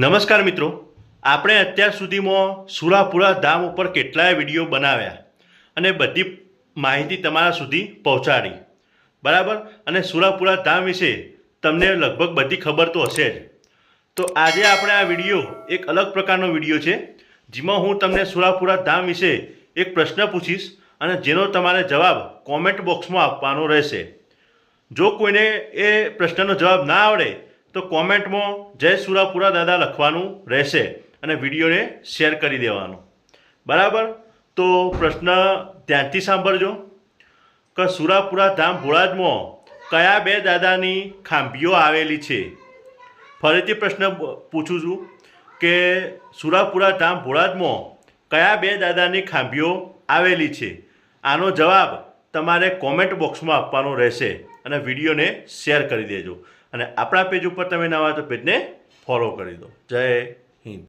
નમસ્કાર મિત્રો. આપણે અત્યાર સુધીમાં સુરાપુરા ધામ ઉપર કેટલાય વીડિયો બનાવ્યા અને બધી માહિતી તમારા સુધી પહોંચાડી. બરાબર? અને સુરાપુરા ધામ વિશે તમને લગભગ બધી ખબર તો હશે જ. તો આજે આપણે આ વીડિયો એક અલગ પ્રકારનો વીડિયો છે, જેમાં હું તમને સુરાપુરા ધામ વિશે એક પ્રશ્ન પૂછીશ અને જેનો તમારે જવાબ કોમેન્ટ બોક્સમાં આપવાનો રહેશે. જો કોઈને એ પ્રશ્નનો જવાબ ના આવડે તો કોમેન્ટમાં જય સુરાપુરા દાદા લખવાનું રહેશે અને વિડીયોને શેર કરી દેવાનો. બરાબર? તો પ્રશ્ન ધ્યાનથી સાંભળજો. કે સુરાપુરા ધામ ભોળાજમાં કયા બે દાદાની ખાંભીઓ આવેલી છે? ફરીથી પ્રશ્ન પૂછું છું કે સુરાપુરા ધામ ભોળાજમાં કયા બે દાદાની ખાંભીઓ આવેલી છે? આનો જવાબ તમારે કોમેન્ટ બોક્સમાં આપવાનો રહેશે. અને વિડીયોને શેર કરી દેજો. અને આપણા પેજ ઉપર તમે નવા તો પેજને ફોલો કરી દો. જય